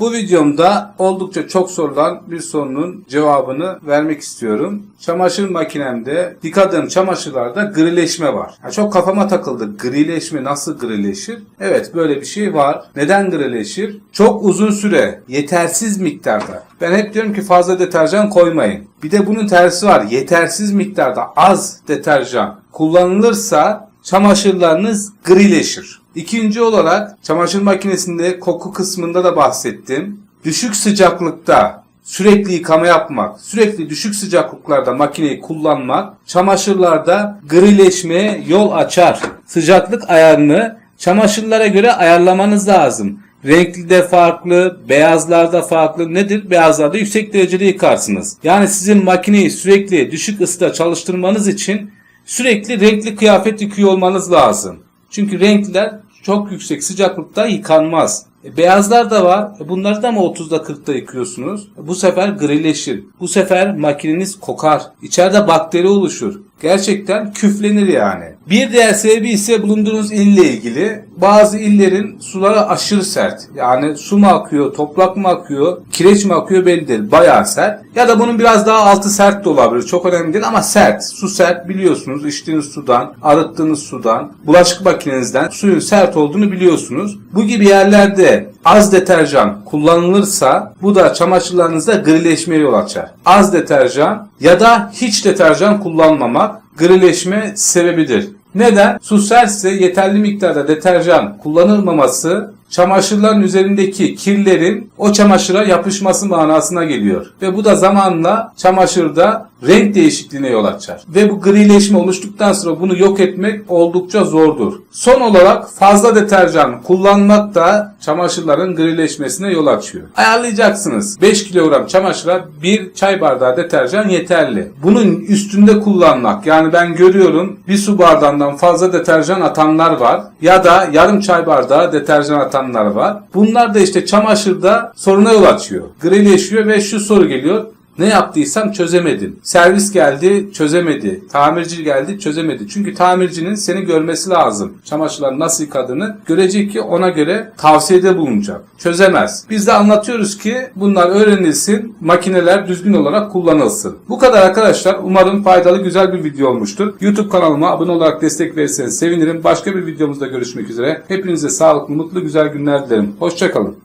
Bu videomda oldukça çok sorulan bir sorunun cevabını vermek istiyorum. Çamaşır makinemde yıkadığım çamaşırlarda grileşme var. Ha, çok kafama takıldı. Grileşme nasıl grileşir? Evet böyle bir şey var. Neden grileşir? Çok uzun süre yetersiz miktarda. Ben hep diyorum ki fazla deterjan koymayın. Bir de bunun tersi var. Yetersiz miktarda az deterjan kullanılırsa çamaşırlarınız grileşir. İkinci olarak çamaşır makinesinde koku kısmında da bahsettim. Düşük sıcaklıkta sürekli yıkama yapmak, sürekli düşük sıcaklıklarda makineyi kullanmak çamaşırlarda grileşmeye yol açar. Sıcaklık ayarını çamaşırlara göre ayarlamanız lazım. Renkli de farklı, beyazlarda farklı. Nedir? Beyazlarda yüksek derecede yıkarsınız. Yani sizin makineyi sürekli düşük ısıda çalıştırmanız için sürekli renkli kıyafet yıkıyor olmanız lazım. Çünkü renkler çok yüksek sıcaklıkta yıkanmaz. E, beyazlar da var. E, bunları da mı 30'da 40'da yıkıyorsunuz? E, bu sefer grileşir. Bu sefer makineniz kokar. İçeride bakteri oluşur. Gerçekten küflenir yani. Bir diğer sebebi ise bulunduğunuz ille ilgili. Bazı illerin suları aşırı sert. Yani su mu akıyor, toprak mı akıyor, kireç mi akıyor belli değil. Bayağı sert. Ya da bunun biraz daha altı sert de olabilir. Çok önemli değil ama sert. Su sert biliyorsunuz. İçtiğiniz sudan, arıttığınız sudan, bulaşık makinenizden suyun sert olduğunu biliyorsunuz. Bu gibi yerlerde az deterjan kullanılırsa bu da çamaşırlarınızda grileşmeye yol açar. Az deterjan ya da hiç deterjan kullanmamak grileşme sebebidir. Neden? Su sertse yeterli miktarda deterjan kullanılmaması çamaşırların üzerindeki kirlerin o çamaşıra yapışması manasına geliyor. Ve bu da zamanla çamaşırda renk değişikliğine yol açar. Ve bu grileşme oluştuktan sonra bunu yok etmek oldukça zordur. Son olarak fazla deterjan kullanmak da çamaşırların grileşmesine yol açıyor. Ayarlayacaksınız. 5 kilogram çamaşıra 1 çay bardağı deterjan yeterli. Bunun üstünde kullanmak yani ben görüyorum bir su bardağından fazla deterjan atanlar var ya da yarım çay bardağı deterjan atanlar var. Bunlar da işte çamaşırda soruna yol açıyor. Grileşiyor ve şu soru geliyor. Ne yaptıysam çözemedim. Servis geldi çözemedi. Tamirci geldi çözemedi. Çünkü tamircinin seni görmesi lazım. Çamaşırları nasıl yıkadığını görecek ki ona göre tavsiyede bulunacak. Çözemez. Biz de anlatıyoruz ki bunlar öğrenilsin, makineler düzgün olarak kullanılsın. Bu kadar arkadaşlar. Umarım faydalı güzel bir video olmuştur. YouTube kanalıma abone olarak destek verirseniz sevinirim. Başka bir videomuzda görüşmek üzere. Hepinize sağlıklı, mutlu, güzel günler dilerim. Hoşçakalın.